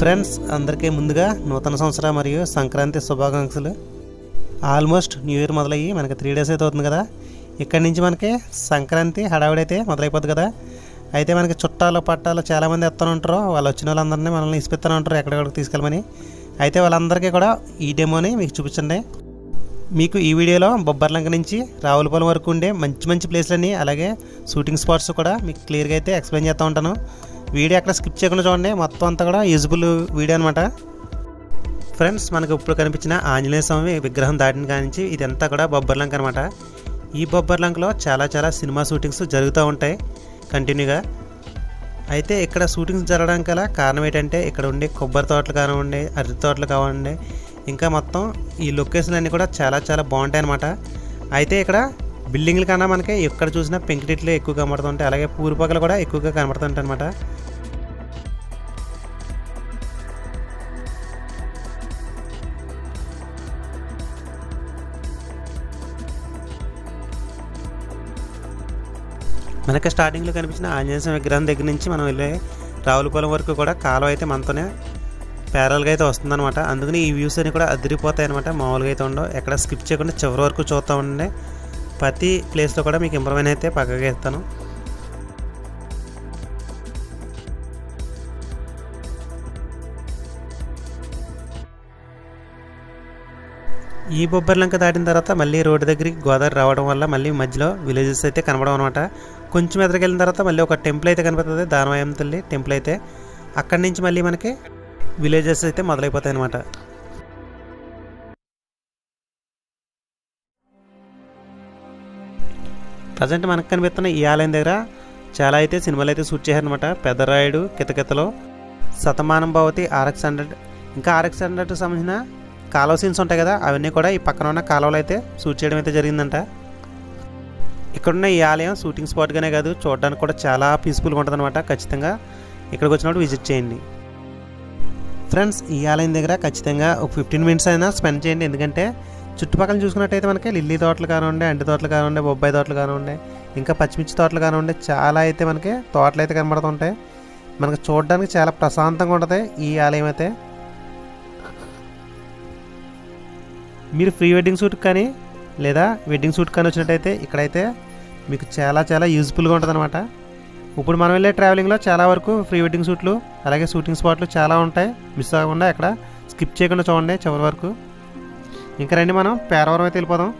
Friends అందరికీ ముందుగా నూతన సంవత్సర మరియు సంక్రాంతి శుభాకాంక్షలు. ఆల్మోస్ట్ న్యూ ఇయర్ మొదలయ్యి మనకి త్రీ డేస్ అయితే అవుతుంది కదా. ఇక్కడి నుంచి మనకి సంక్రాంతి హడావిడి అయితే మొదలైపోతుంది కదా. అయితే మనకి చుట్టాలు పట్టాలు చాలామంది వస్తూనే ఉంటారు. వాళ్ళు వచ్చిన వాళ్ళందరినీ మనల్ని ఇసిపిస్తూనే ఉంటారు ఎక్కడెక్కడికి తీసుకెళ్ళమని. అయితే వాళ్ళందరికీ కూడా ఈ డెమోని మీకు చూపించండి. మీకు ఈ వీడియోలో బొబ్బర్లంక నుంచి రావులపాలెం వరకు ఉండే మంచి మంచి ప్లేస్లన్నీ అలాగే షూటింగ్ స్పాట్స్ కూడా మీకు క్లియర్గా అయితే ఎక్స్ప్లెయిన్ చేస్తూ ఉంటాను. వీడియో అక్కడ స్కిప్ చేయకుండా చూడండి. మొత్తం అంతా కూడా యూజ్ఫుల్ వీడియో అనమాట ఫ్రెండ్స్ మనకు ఇప్పుడు కనిపించిన ఆంజనేయ స్వామి విగ్రహం దాటిన కానించి ఇదంతా కూడా బొబ్బర్లంక అనమాట ఈ బొబ్బర్లంకలో చాలా చాలా సినిమా షూటింగ్స్ జరుగుతూ ఉంటాయి కంటిన్యూగా. అయితే ఇక్కడ షూటింగ్స్ జరగడానికి గల కారణం ఏంటంటే ఇక్కడ ఉండే కొబ్బరి తోటలు కానివ్వండి అరటి తోటలు కానివ్వండి ఇంకా మొత్తం ఈ లొకేషన్ అన్నీ కూడా చాలా చాలా బాగుంటాయి అనమాట అయితే ఇక్కడ బిల్డింగ్ల కన్నా మనకి ఎక్కడ చూసినా పెంకిటిట్లే ఎక్కువ కనబడుతుంటాయి అలాగే పూరిపక్కలు కూడా ఎక్కువగా కనబడుతుంటాయి అనమాట మనకి స్టార్టింగ్లో కనిపించిన ఆంజనేయ విగ్రహం దగ్గర నుంచి మనం వెళ్ళే రావులపాలెం వరకు కూడా కాలువ అయితే మనతోనే ప్యారల్గా అయితే వస్తుందన్నమాట. అందుకని ఈ వ్యూస్ అన్ని కూడా అదిరిపోతాయి అనమాట మామూలుగా అయితే ఉండవు. ఎక్కడ స్కిప్ చేయకుండా చివరి వరకు చూస్తూ ఉండండి. ప్రతి ప్లేస్లో కూడా మీకు ఇంప్రూవ్మెంట్ అయితే పక్కగా ఇస్తాను. ఈ బొబ్బర్లంక దాటిన తర్వాత మళ్ళీ రోడ్డు దగ్గరికి గోదావరి రావడం వల్ల మళ్ళీ మధ్యలో విలేజెస్ అయితే కనబడడం అనమాట కొంచెం ఎదురుకి వెళ్ళిన తర్వాత మళ్ళీ ఒక టెంపుల్ అయితే కనపడుతుంది దానవాయం తల్లి టెంపుల్ అయితే. అక్కడి నుంచి మళ్ళీ మనకి విలేజెస్ అయితే మొదలైపోతాయి అనమాట ప్రజెంట్ మనకు కనిపిస్తున్న ఈ ఆలయం దగ్గర చాలా అయితే సినిమాలు అయితే షూట్ చేశారనమాట పెద్దరాయుడు కితకితలో శతమానం భవతి ఆర్ఎక్స్ హండ్రెడ్. ఇంకా ఆర్ఎక్స్ హండ్రెడ్కి సంబంధించిన కాలువ సీన్స్ ఉంటాయి కదా అవన్నీ కూడా ఈ పక్కన ఉన్న కాలువలు అయితే షూట్ చేయడం అయితే జరిగిందంట. ఇక్కడున్న ఈ ఆలయం షూటింగ్ స్పాట్గానే కాదు చూడడానికి కూడా చాలా పీస్ఫుల్గా ఉంటుంది అనమాట ఖచ్చితంగా ఇక్కడికి వచ్చినప్పుడు విజిట్ చేయండి. ఫ్రెండ్స్ ఈ ఆలయం దగ్గర ఖచ్చితంగా ఒక ఫిఫ్టీన్ మినిట్స్ అయినా స్పెండ్ చేయండి. ఎందుకంటే చుట్టుపక్కల చూసుకున్నట్టయితే మనకి లిల్లీ తోటలు కానివ్వండి అంటి తోటలు కానివ్వండి బొబ్బాయి తోటలు కానివ్వండి ఇంకా పచ్చిమిర్చి తోటలు కానివ్వండి చాలా అయితే మనకి తోటలు అయితే కనబడుతుంటాయి. మనకు చూడడానికి చాలా ప్రశాంతంగా ఉంటుంది ఈ ఆలయం అయితే. మీరు ప్రీ వెడ్డింగ్ షూట్ కానీ లేదా వెడ్డింగ్ షూట్ కానీ వచ్చినట్టయితే ఇక్కడైతే మీకు చాలా చాలా యూజ్ఫుల్గా ఉంటుంది అనమాట ఇప్పుడు మనం వెళ్ళే ట్రావెలింగ్లో చాలా వరకు ప్రీ వెడ్డింగ్ షూట్లు అలాగే షూటింగ్ స్పాట్లు చాలా ఉంటాయి. మిస్ అవ్వకుండా అక్కడ స్కిప్ చేయకుండా చూడండి చివరి వరకు. ఇంకా రండి మనం పేరవరం అయితే వెళ్ళిపోదాం.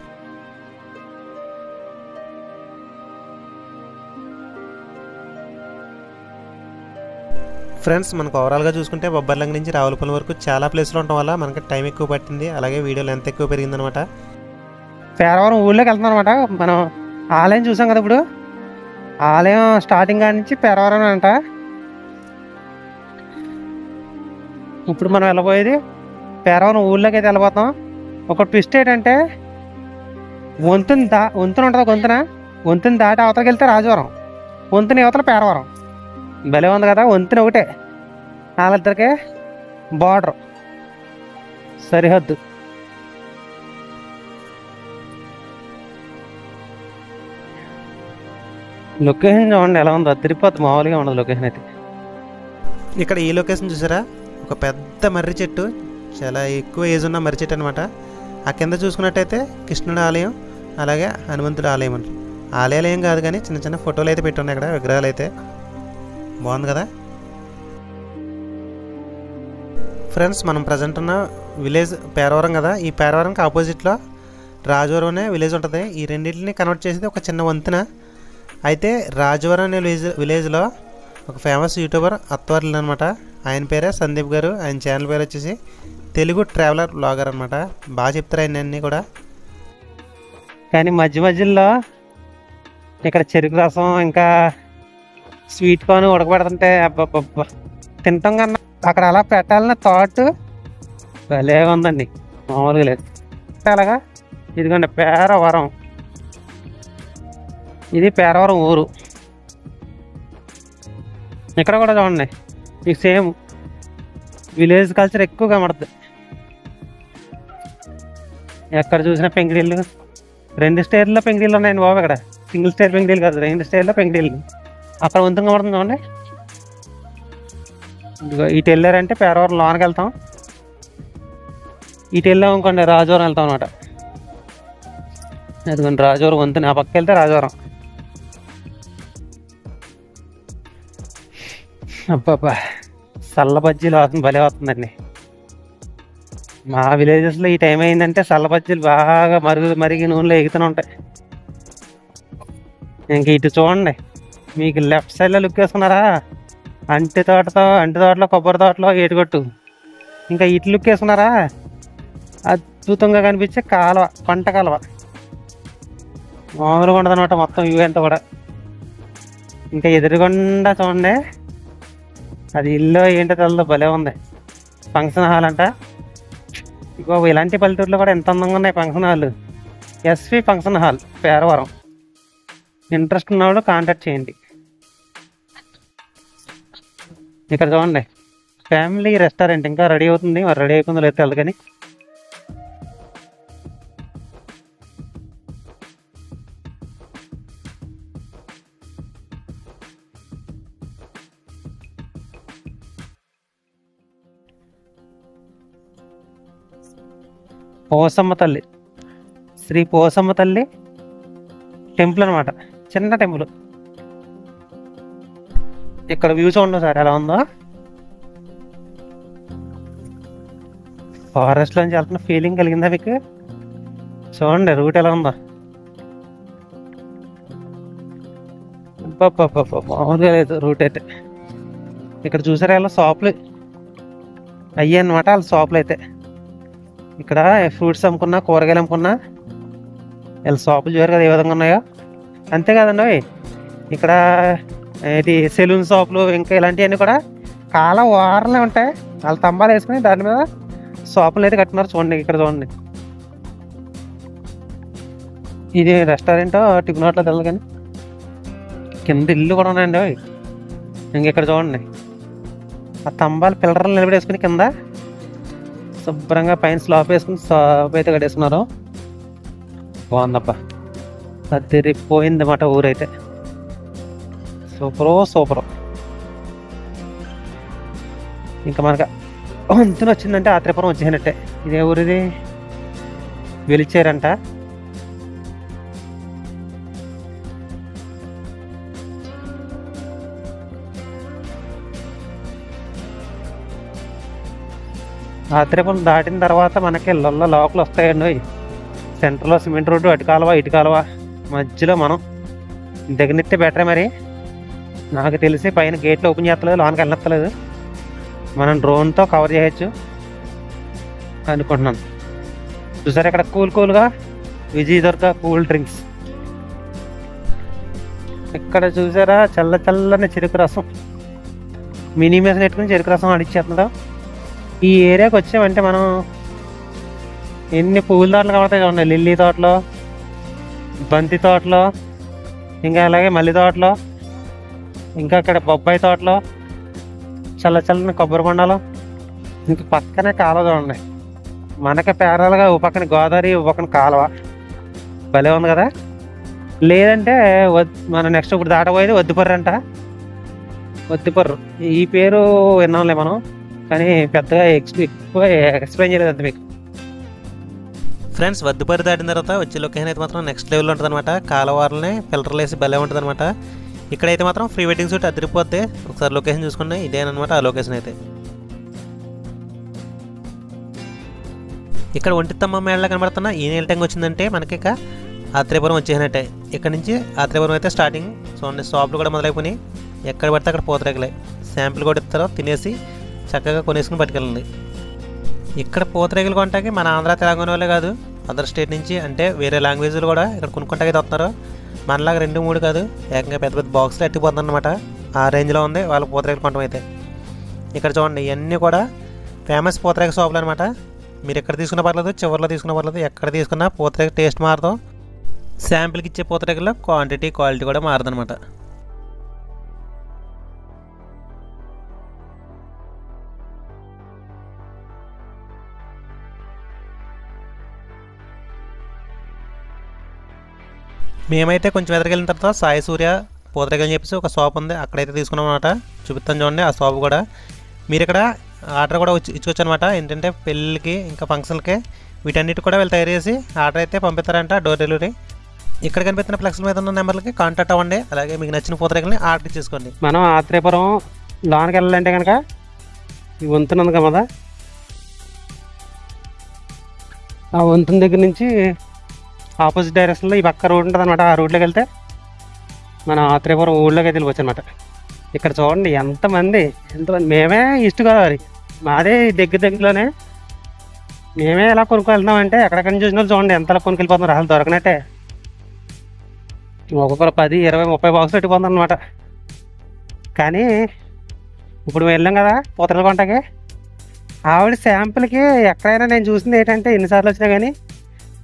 ఫ్రెండ్స్ మనకు ఓవరాల్గా చూసుకుంటే బొబ్బర్లంగ నుంచి రావులపల్లి వరకు చాలా ప్లేస్లు ఉండటం వల్ల మనకి టైం ఎక్కువ పట్టింది అలాగే వీడియో లెంత్ ఎక్కువ పెరిగిందనమాట పేరవరం ఊళ్ళోకి వెళ్తున్నాం అనమాట మనం ఆలయం చూసాం కదా ఇప్పుడు. ఆలయం స్టార్టింగ్ నుంచి పేరవరం అంట ఇప్పుడు మనం వెళ్ళబోయేది పేరవరం ఊళ్ళోకి అయితే వెళ్ళబోతాం. ఒక ట్విస్ట్ ఏంటంటే వంతుని దా వంతున ఉంటుంది వంతున. వంతుని దాటి అవతలకి వెళ్తే రాజవరం. వంతుని యువతల పేరవరం. భలే ఉంది కదా వంతుని ఒకటే. వాళ్ళిద్దరికే బార్డర్ సరిహద్దు. లొకేషన్ చూడండి ఎలా ఉందో. తిరుపతి మామూలుగా ఉండదు లొకేషన్ అయితే. ఇక్కడ ఈ లొకేషన్ చూసారా? ఒక పెద్ద మర్రి చెట్టు. చాలా ఎక్కువ ఏజ్ ఉన్న మర్రి చెట్టు అనమాట ఆ కింద చూసుకున్నట్టయితే కృష్ణుడి ఆలయం అలాగే హనుమంతుడి ఆలయం అంట. ఆలయాలు ఏం కాదు కానీ చిన్న చిన్న ఫోటోలు అయితే పెట్టున్నాయి ఇక్కడ విగ్రహాలు అయితే బాగుంది కదా? ఫ్రెండ్స్ మనం ప్రజెంట్ ఉన్న విలేజ్ పేరవరం కదా? ఈ పేరవరంకి ఆపోజిట్లో రాజవరం అనే విలేజ్ ఉంటుంది. ఈ రెండింటిని కన్వర్ట్ చేసేది ఒక చిన్న వంతెన. అయితే రాజవరం అనే విలేజ్ విలేజ్లో ఒక ఫేమస్ యూట్యూబర్ అత్వర్లు అనమాట ఆయన పేరే సందీప్ గారు. ఆయన ఛానల్ పేరు వచ్చేసి తెలుగు ట్రావెలర్ బ్లాగర్ అనమాట బాగా చెప్తారు ఆయన అన్నీ కూడా. కానీ మధ్య మధ్యలో ఇక్కడ చెరుకు రసం ఇంకా స్వీట్ కార్న్ ఉడకబెడుతుంటే అబ్బబ్బబ్బా తింటాం కన్నా అక్కడ అలా పెట్టాలన్న థాట్ భలేగా ఉందండి మామూలుగా లేదు. అలాగా? ఇదిగోండి పేరవరం ఇది పేరవరం ఊరు. ఇక్కడ కూడా చూడండి మీకు సేమ్ విలేజ్ కల్చర్ ఎక్కువ కనబడుతుంది. ఎక్కడ చూసినా పెంగిడీలు రెండు స్టేర్లో పెంగిడీలు ఉన్నాయండి బాబు ఇక్కడ. సింగిల్ స్టేర్ పెంగిడీలు కాదు రెండు స్టేర్లో పెంగిడీలు అక్కడ వంతు కనబడుతుంది చూడండి. ఇదిగో ఇటు వెళ్ళారంటే పేరవరం లోనకి వెళ్తాం. ఇటు వెళ్ళాం అనుకోండి రాజవరం వెళ్తాం అనమాట అదిగోండి రాజవరం వంతుని ఆ పక్క వెళ్తే రాజవరం. అబ్బాబ్బా. సల్ల బజ్జీలు అవుతుంది భలే అవుతుందండి మా విలేజెస్లో ఈ టైం అయిందంటే సల్ల బజ్జీలు బాగా మరుగు మరిగి నూనెలో ఎగుతూనే ఉంటాయి. ఇంక ఇటు చూడండి. మీకు లెఫ్ట్ సైడ్లో లుక్ వేసుకున్నారా? అంటి తోటతో అంటి తోటలో కొబ్బరి తోటలో ఏటుగొట్టు. ఇంకా ఇటు లుక్ వేసుకున్నారా? అద్భుతంగా కనిపించే కాలువ పంట కాలువ. మామూలుగా ఉండదు అనమాట మొత్తం వ్యూ అంతా కూడా. ఇంకా ఎదురుగుండా చూడండి. అది ఇల్లు ఏంటో తెలదు భలే ఉంది. ఫంక్షన్ హాల్ అంట. ఇగో ఇలాంటి పల్లెటూరులో కూడా ఎంత అందంగా ఉన్నాయి function hall. S V function hall Peravaram. Interest ఉన్నవాడు కాంటాక్ట్ చేయండి. ఇక్కడ చూడండి. ఫ్యామిలీ రెస్టారెంట్ ఇంకా రెడీ అవుతుంది. మరి రెడీ అవుతుందో లేదో తెలియదు కానీ. పోసమ్మ తల్లి. శ్రీ పోసమ్మ తల్లి టెంపుల్ అనమాట చిన్న టెంపుల్. ఇక్కడ వ్యూ చూడండి సార్ ఎలా ఉందో. ఫారెస్ట్ లోంచి వెళ్తున్న ఫీలింగ్ కలిగిందా మీకు? చూడండి రూట్ ఎలా ఉందో. మామూలుగా లేదు రూట్ అయితే. ఇక్కడ చూసారా ఎలా షాపులు అయ్యాయి అనమాట వాళ్ళ షాపులు అయితే. ఇక్కడ ఫ్రూట్స్ అమ్ముకున్నా కూరగాయలు అమ్ముకున్నా వీళ్ళ షాపులు చూసారు కదా ఏ విధంగా ఉన్నాయో? అంతే కదండి ఇక్కడ ఇది సెలూన్ షాపులు ఇంకా ఇలాంటివన్నీ కూడా కాల ఓరలే ఉంటాయి. వాళ్ళ తంబాలు వేసుకుని దాని మీద షాపులు అయితే కట్టున్నారు చూడండి ఇక్కడ చూడండి. ఇది రెస్టారెంట్ టిఫిన్ హోటల్ తెలియదు కానీ కింద ఇల్లు కూడా ఉన్నాయండి అవి. ఇంక ఇక్కడ చూడండి. ఆ తంబాలు పిల్లర్లు నిలబడేసుకుని కింద శుభ్రంగా పైన స్లాప్ వేసుకుని స్లాప్ అయితే కట్టేసుకున్నారు. బాగుందప్ప అదిరిపోయింది అన్నమాట ఊరైతే. సూపరో సూపరు. ఇంకా మనకు వంతున వచ్చిందంటే ఆత్రేపురం వచ్చేసినట్టే. ఇదే ఊరిది? వెలిచారంట. ఆత్రేపురం దాటిన తర్వాత మనకి లొల్ల లోకలు వస్తాయండి సెంటర్లో సిమెంట్ రోడ్డు అటు కాలువ ఇటు కాలువ. మధ్యలో మనం దగ్గరనెత్తే బెటరే మరి. నాకు తెలిసి పైన గేట్లు ఓపెన్ చేస్తలేదు లోనికి వెళ్ళట్లేదు మనం డ్రోన్తో కవర్ చేయొచ్చు అనుకుంటున్నాను. చూసారు ఇక్కడ కూల్ కూల్గా విజయ్ దుర్గ కూల్ డ్రింక్స్. ఇక్కడ చూసారా చల్ల చల్లని చెరుకు రసం. మినీ మెస్ పెట్టుకుని చెరుకు రసం అడిచేస్తున్నాడు ఈ ఏరియాకి వచ్చామంటే మనం ఎన్ని పువ్వుల తోటలు కనబడతాయి చూడండి. లిల్లీ తోటలో బంతి తోటలో ఇంకా అలాగే మల్లి తోటలో ఇంకా అక్కడ బొబ్బాయి తోటలో చల్ల చల్లని కొబ్బరి బొండాలు ఇంక పక్కనే కాలువ చూడండి. మనకి పేరాలుగా ఓ పక్కన గోదావరి ఓ పక్కన కాలువ. భలే ఉంది కదా? లేదంటే మన మనం నెక్స్ట్ ఇప్పుడు దాటబోయేది వద్దుపర్రు అంట. వద్దుపర్రు. ఈ పేరు విన్నాంలే మనం. కానీ పెద్దగా ఎక్స్ ఎక్కువ ఎక్స్ప్లెయిన్ చేయలేదు అంత మీకు. ఫ్రెండ్స్ వద్దుపరి దాటిన తర్వాత వచ్చే లొకేషన్ అయితే మాత్రం నెక్స్ట్ లెవెల్లో ఉంటుంది అనమాట కాలవారలనే ఫిల్టర్లు వేసి భలే ఉంటుంది అనమాట ఇక్కడైతే మాత్రం ఫ్రీ వెడ్డింగ్ షూట్ అదిరిపోతే ఒకసారి లొకేషన్ చూసుకున్నా ఇదేనమాట ఆ లొకేషన్ అయితే. ఇక్కడ ఒంటిత్తమ్మ మేడలో కనబడుతున్న ఈ నీళ్ళ ట్యాంక్ వచ్చిందంటే మనకి ఇక ఆత్రేపురం వచ్చేసినట్టే. ఇక్కడ నుంచి ఆత్రేపురం అయితే స్టార్టింగ్ సో షాపులు కూడా మొదలైపోయినాయి. ఎక్కడ పడితే అక్కడ పూతరేగలే శాంపిల్ కూడా ఇస్తారో తినేసి చక్కగా కొనేసుకుని పట్టుకెళ్ళండి ఇక్కడ పూతరేగలు కొనటానికి మన ఆంధ్ర తెలంగాణ వాళ్ళే కాదు అదర్ స్టేట్ నుంచి అంటే వేరే లాంగ్వేజ్లు కూడా ఇక్కడ కొనుక్కుంటాకి వస్తున్నారు మనలాగా రెండు మూడు కాదు ఏకంగా పెద్ద పెద్ద బాక్స్లు ఎట్టిపోతుందన్నమాట ఆ రేంజ్లో ఉంది వాళ్ళ పూతరేగులు కొనడం అయితే. ఇక్కడ చూడండి ఇవన్నీ కూడా ఫేమస్ పూతరేగ షాపులు అనమాట మీరు ఎక్కడ తీసుకున్న పర్లేదు చివరిలో తీసుకున్న పర్లేదు ఎక్కడ తీసుకున్నా పూతరేగ టేస్ట్ మారదు. శాంపిల్కి ఇచ్చే పూతరేగలో క్వాంటిటీ క్వాలిటీ కూడా మారదనమాట మేమైతే కొంచెం ఎదరికెళ్ళిన తర్వాత సాయి సూర్య పూతరేగలు అని చెప్పేసి ఒక షాప్ ఉంది. అక్కడైతే తీసుకున్నాం అనమాట చూపిస్తాను చూడండి ఆ షాప్ కూడా. మీరు ఇక్కడ ఆర్డర్ కూడా వచ్చి ఇచ్చుకోవచ్చు అనమాట ఏంటంటే పెళ్ళికి ఇంకా ఫంక్షన్లకి వీటన్నిటి కూడా వీళ్ళు తయారు చేసి ఆర్డర్ అయితే పంపిస్తారంట డోర్ డెలివరీ. ఇక్కడ కనిపిస్తున్న ఫ్లెక్స్ మీద ఉన్న నెంబర్లకి కాంటాక్ట్ అవ్వండి. అలాగే మీకు నచ్చిన పూతరేకల్ని ఆర్డర్ చేసుకోండి మనం ఆత్రేయపురం లోనికి వెళ్ళాలంటే కనుక ఈ వంతెన ఉంది కదా. ఆ వంతెన దగ్గర నుంచి ఆపోజిట్ డైరెక్షన్లో ఈ పక్క రోడ్ ఉంటుంది అనమాట ఆ రోడ్లోకి వెళ్తే మన ఆత్రేయపురం ఊళ్ళోకి అయితే వెళ్ళిపోవచ్చు అనమాట ఇక్కడ చూడండి ఎంతమంది ఎంతమంది మేమే ఈస్ట్ గోదావరి. మాదే దగ్గర దగ్గరలోనే. మేమే ఎలా కొనుక్కు వెళ్తామంటే ఎక్కడెక్కడ నుంచి చూసిన వాళ్ళు చూడండి ఎంతలా కొనుక్కు వెళ్ళిపోతున్నారు అసలు దొరకనట్టే. ఒక్కొక్కరు పది ఇరవై ముప్పై బాక్సులు పెట్టిపోతుంది అనమాట కానీ ఇప్పుడు వెళ్ళాం కదా పూతల కొంటకి ఆవిడ శాంపుల్కి ఎక్కడైనా నేను చూసింది ఏంటంటే ఎన్నిసార్లు వచ్చినా కానీ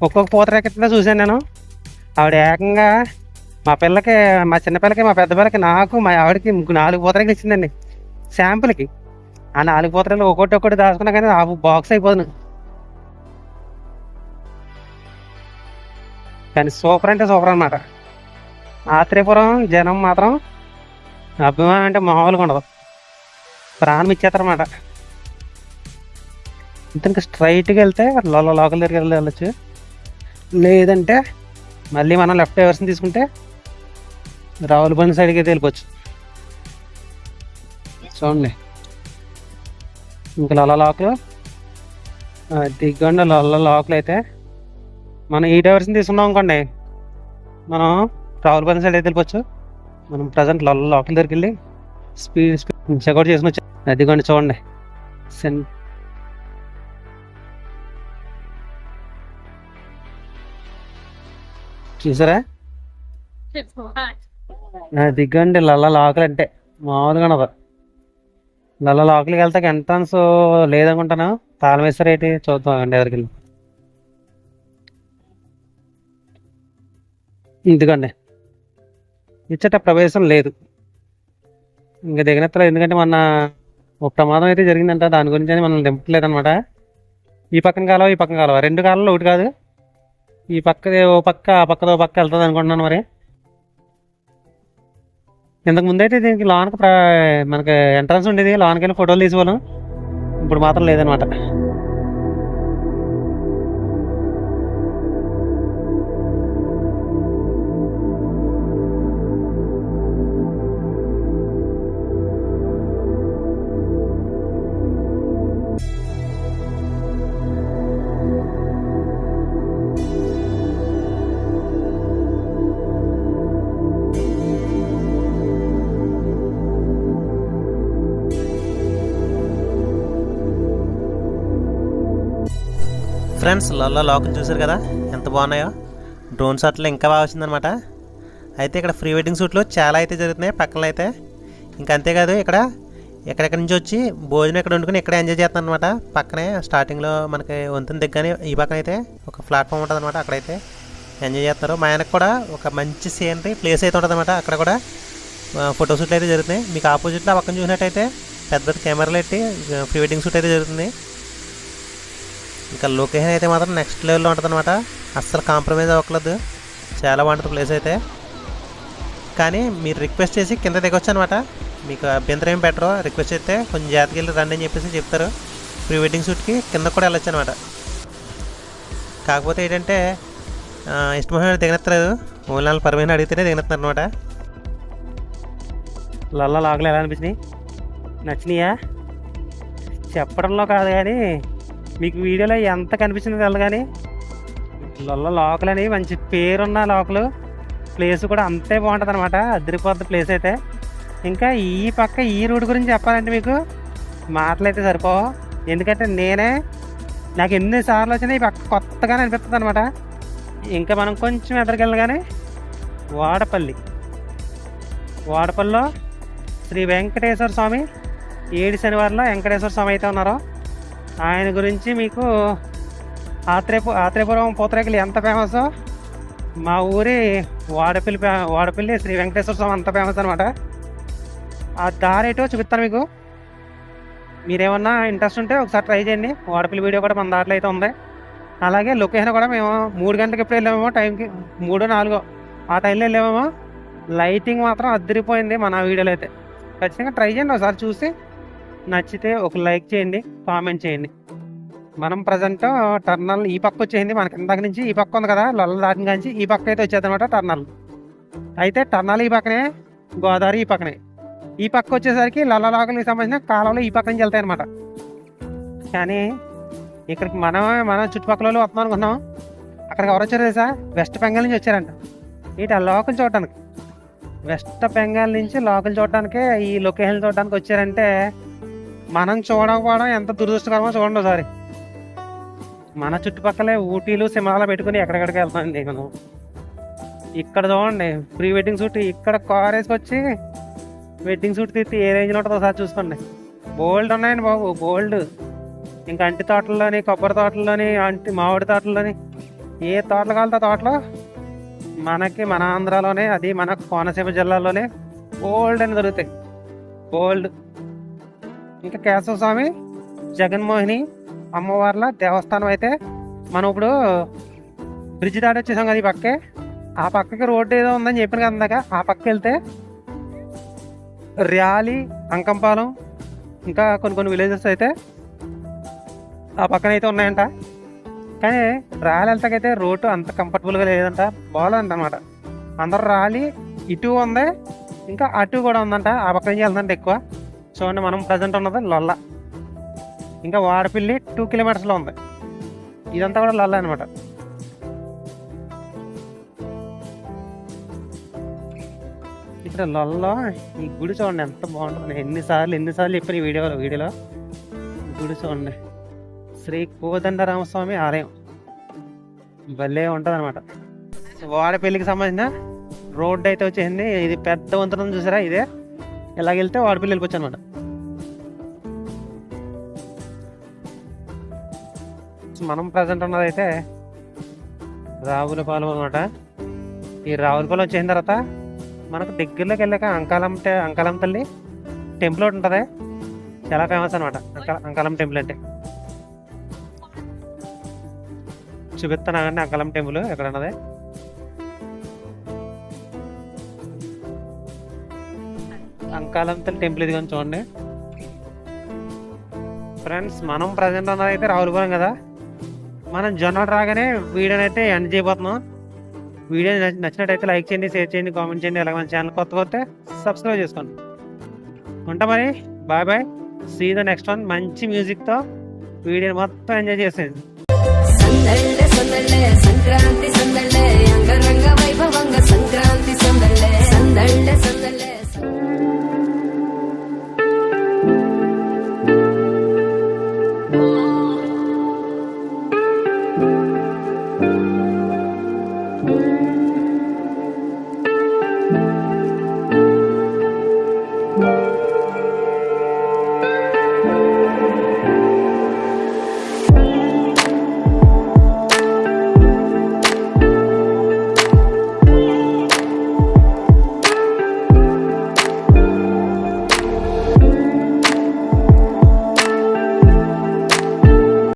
ఒక్కొక్క పూతరేకిందా చూశాను నేను. ఆవిడ ఏకంగా మా పిల్లకి మా చిన్నపిల్లకి మా పెద్ద పిల్లకి నాకు మా ఆవిడకి నాలుగు పూతరేకలు ఇచ్చిందండి. శాంపుల్కి ఆ నాలుగు పూతరేలు ఒక్కొక్కటి ఒక్కటి దాచుకున్నా కానీ ఆ బాక్స్ అయిపోదును. కానీ సూపర్ అంటే సూపర్ అనమాట ఆత్రేయపురం జనం మాత్రం అభిమానం అంటే మామూలుగా ఉండదు. ప్రాణం ఇచ్చేస్తారన్నమాట ఇంతకు స్ట్రైట్గా వెళ్తే లోకల్ దగ్గరికి వెళ్ళి వెళ్ళచ్చు. లేదంటే మళ్ళీ మనం లెఫ్ట్ డైవర్షన్ తీసుకుంటే రావులపల్లి సైడ్కి అయితే వెళ్ళిపోవచ్చు. చూడండి. ఇంకా లొల్ల లోకలు దిగ్గండి లల్ల లోకలు అయితే. మనం ఈ డైవర్షన్ తీసుకున్నాం అనుకోండి మనం రావులపల్లి సైడ్ అయితే వెళ్ళిపోవచ్చు. మనం ప్రజెంట్ లల్ల లోకల్ దగ్గరికి వెళ్ళి స్పీడ్ స్పీడ్ చెక్అవుట్ చేసుకుని వచ్చాం అదిగోండి చూడండి. సెన్ చూసారా? దిగ్గండి లల్ల లాకులు అంటే మామూలుగా ఉండదు. లల్ల లోకలికి వెళ్తే ఎంట్రన్స్ లేదనుకుంటాను. తాళం వేస్తారు ఏంటి చూద్దాం అండి ఎవరికి వెళ్ళి ఇందుకండి ఇచ్చట ప్రవేశం లేదు. ఇంకా దిగనెత్తలేదు ఎందుకంటే మొన్న ఒక ప్రమాదం అయితే జరిగిందంట. దాని గురించి అని మనం దింపట్లేదు అనమాట ఈ పక్కన కాలువ ఈ పక్కన కాలువ? రెండు కాలంలో ఒకటి కాదు. ఈ పక్కదే ఓ పక్క ఆ పక్కదో పక్క వెళ్తుంది అనుకుంటున్నాను మరి. ఇంతకు ముందైతే దీనికి లోనకి మనకి ఎంట్రన్స్ ఉండేది లోనకి వెళ్ళి ఫోటోలు తీసుకోవాలి. ఇప్పుడు మాత్రం లేదనమాట ఫ్రెండ్స్ లల్ల లోకల్ చూసారు కదా? ఎంత బాగున్నాయో? డ్రోన్ షాట్లు ఇంకా బాగా వచ్చిందనమాట అయితే ఇక్కడ ప్రీ వెడ్డింగ్ షూట్లు చాలా అయితే జరుగుతున్నాయి పక్కన అయితే ఇంకా అంతేకాదు ఇక్కడ ఎక్కడెక్కడి నుంచి వచ్చి భోజనం ఇక్కడ వండుకుని ఇక్కడే ఎంజాయ్ చేస్తాను అనమాట పక్కనే స్టార్టింగ్లో మనకి వంతున దిగ్గానే ఈ పక్కన అయితే ఒక ప్లాట్ఫామ్ ఉంటుంది అనమాట అక్కడైతే ఎంజాయ్ చేస్తారు. మా ఆయనకు కూడా ఒక మంచి సీనరీ ప్లేస్ అయితే ఉంటుంది అనమాట అక్కడ కూడా ఫోటోషూట్లు అయితే జరుగుతున్నాయి. మీకు ఆపోజిట్లో ఆ పక్కన చూసినట్టయితే పెద్ద పెద్ద కెమెరాలు పెట్టి ప్రీ వెడ్డింగ్ షూట్ అయితే జరుగుతుంది. ఇంకా లొకేషన్ అయితే మాత్రం నెక్స్ట్ లెవెల్లో ఉంటుంది అనమాట అస్సలు కాంప్రమైజ్ అవ్వట్లేదు చాలా బాగుంటుంది ప్లేస్ అయితే. కానీ మీరు రిక్వెస్ట్ చేసి కింద దిగొచ్చు అనమాట మీకు అభ్యంతరం ఏం పెట్టరో. రిక్వెస్ట్ చేస్తే కొంచెం జాగ్రత్తగా వెళ్ళి రండి అని చెప్పేసి చెప్తారు. ప్రీ వెడ్డింగ్ షూట్కి కింద కూడా వెళ్ళొచ్చు అనమాట కాకపోతే ఏంటంటే ఇష్టమైన దిగనెత్తలేదు. ఓన్లీ వాళ్ళు పరమైన అడిగితేనే దిగనెత్తున్నారు అనమాట లల్ల లాగలు ఎలా అనిపించినాయి? నచ్చినాయా? చెప్పడంలో కాదు కానీ మీకు వీడియోలో ఎంత కనిపించింది తెలదు కానీ లొల్ల లోకల్ అని మంచి పేరున్న లోకలు. ప్లేస్ కూడా అంతే బాగుంటుంది అనమాట అదిరిపోద్ది ప్లేస్ అయితే. ఇంకా ఈ పక్క ఈ రూట్ గురించి చెప్పాలంటే మీకు మాటలు అయితే సరిపోవు. ఎందుకంటే నేనే నాకు ఎన్నిసార్లు వచ్చినా ఈ పక్క కొత్తగానే అనిపిస్తుంది అనమాట ఇంకా మనం కొంచెం ఎదరికెళ్ళగానే వాడపల్లి. వాడపల్లిలో శ్రీ వెంకటేశ్వర స్వామి ఏడు శనివారంలో వెంకటేశ్వర స్వామి అయితే ఉన్నారో. ఆయన గురించి మీకు ఆత్రేపు ఆత్రేపురం పూతరేకులు ఎంత ఫేమస్? మా ఊరి వాడపల్లి వాడపల్లి శ్రీ వెంకటేశ్వర స్వామి అంత ఫేమస్ అనమాట ఆ దారి ఏంటో చూపిస్తాను మీకు. మీరేమన్నా ఇంట్రెస్ట్ ఉంటే ఒకసారి ట్రై చేయండి. వాడపల్లి వీడియో కూడా మన దారిలో అయితే ఉంది. అలాగే లొకేషన్ కూడా మేము మూడు గంటలకు ఎప్పుడు వెళ్ళామో టైంకి మూడో నాలుగో ఆ టైంలో వెళ్ళామేమో లైటింగ్ మాత్రం అద్దరిపోయింది మన వీడియోలో అయితే. ఖచ్చితంగా ట్రై చేయండి ఒకసారి చూసి. నచ్చితే ఒక లైక్ చేయండి కామెంట్ చేయండి. మనం ప్రజెంట్ టర్నల్ ఈ పక్క వచ్చేసింది మనకి ఇందాక నుంచి ఈ పక్క ఉంది కదా లొల్ల దాటిన కాంచి ఈ పక్క అయితే వచ్చేది అనమాట టర్నల్. అయితే టర్నల్ ఈ పక్కనే గోదావరి ఈ పక్కనే. ఈ పక్క వచ్చేసరికి లల్లలాగులకు సంబంధించిన కాలంలో ఈ పక్క నుంచి వెళ్తాయి అనమాట కానీ ఇక్కడికి మనం మన చుట్టుపక్కల వాళ్ళు వస్తున్నాం అనుకున్నాం అక్కడికి ఎవరు వచ్చారు తెలుసా? వెస్ట్ బెంగాల్ నుంచి వచ్చారంట. ఇటు ఆ లోకల్ చూడటానికి. వెస్ట్ బెంగాల్ నుంచి లోకల్ చూడటానికి ఈ లొకేషన్ చూడటానికి వచ్చారంటే మనం చూడకపోవడం ఎంత దురదృష్టకరమో చూడండి ఒకసారి. మన చుట్టుపక్కలే ఊటీలు సినిమాలు పెట్టుకుని ఎక్కడెక్కడికి వెళ్తామండి మనం. ఇక్కడ చూడండి ప్రీ వెడ్డింగ్ షూట్ ఇక్కడ కార్ వేసుకొచ్చి వెడ్డింగ్ షూట్ తీసి ఏ రేంజ్లో ఉంటుందో ఒకసారి చూసుకోండి. బోల్డ్ ఉన్నాయండి బాబు బోల్డ్. ఇంకా అంటి తోటల్లోని కొబ్బరి తోటల్లోని అంటి మామిడి తోటల్లోని ఏ తోటలు కావాలంటే తోటలో మనకి మన ఆంధ్రాలోనే అది మన కోనసీమ జిల్లాలోనే బోల్డ్ అని దొరుకుతాయి. బోల్డ్. ఇంకా కేశవ స్వామి జగన్మోహిని అమ్మవార్ల దేవస్థానం అయితే మనం ఇప్పుడు బ్రిడ్జ్ దాటి వచ్చేసాం కదా ఈ పక్కే. ఆ పక్కకి రోడ్డు ఏదో ఉందని చెప్పిన కదా ఆ పక్క వెళ్తే ర్యాలీ అంకంపాలెం ఇంకా కొన్ని కొన్ని విలేజెస్ అయితే ఆ పక్కన అయితే ఉన్నాయంట. కానీ ర్యాలీ వెళ్తాకైతే రోడ్డు అంత కంఫర్టబుల్గా లేదంట. బాగాలేదంట అనమాట అందరు ర్యాలీ ఇటు ఉంది ఇంకా అటు కూడా ఉందంట. ఆ పక్క నుంచి వెళ్తుందంట ఎక్కువ చూడండి మనం ప్రజెంట్ ఉన్నది లొల్ల. ఇంకా వాడపిల్లి టూ కిలోమీటర్స్లో ఉంది. ఇదంతా కూడా లొల్ల అనమాట ఇక్కడ లొల్ల ఈ గుడి చూడండి ఎంత బాగుంటుంది. ఎన్నిసార్లు ఎన్నిసార్లు చెప్పిన ఈ వీడియోలో వీడియోలో. గుడి చూడండి. శ్రీ కోదండరామస్వామి ఆలయం. భలే ఉంటుంది అనమాట వాడపల్లికి సంబంధించిన రోడ్డు అయితే వచ్చేసింది. ఇది పెద్ద వంతెన చూసారా? ఇదే. ఎలాగెళ్తే వాడిపల్లి వెళ్ళిపోవచ్చు అనమాట మనం ప్రజెంట్ ఉన్నదైతే రావులపాలెం అనమాట ఈ రావులపాలెం వచ్చిన తర్వాత మనకు దగ్గరలోకి వెళ్ళాక అంకాలం అంకాలం తల్లి టెంపుల్ ఒకటి ఉంటుంది. చాలా ఫేమస్ అనమాట అంకాల అంకాలం టెంపుల్ అంటే. చూపిస్తాను అండి అంకాలం టెంపుల్ ఎక్కడ ఉన్నది. అంకాలంతా టెంపుల్ ఇది కానీ చూడండి. ఫ్రెండ్స్ మనం ప్రజెంట్ ఉన్నది అయితే రావులపురం కదా. మనం జొన్నలు రాగానే వీడియోని అయితే ఎండ్ చేయబోతున్నాం. వీడియో నచ్చినట్టయితే లైక్ చేయండి షేర్ చేయండి కామెంట్ చేయండి అలాగే మన ఛానల్ కొత్త కొత్త సబ్స్క్రైబ్ చేసుకోండి. ఉంటా మరి? Bye bye see the next one మంచి మ్యూజిక్తో వీడియోని మొత్తం ఎంజాయ్ చేసేది సంక్రాంతి సందళ్ళే సందళ్ళే.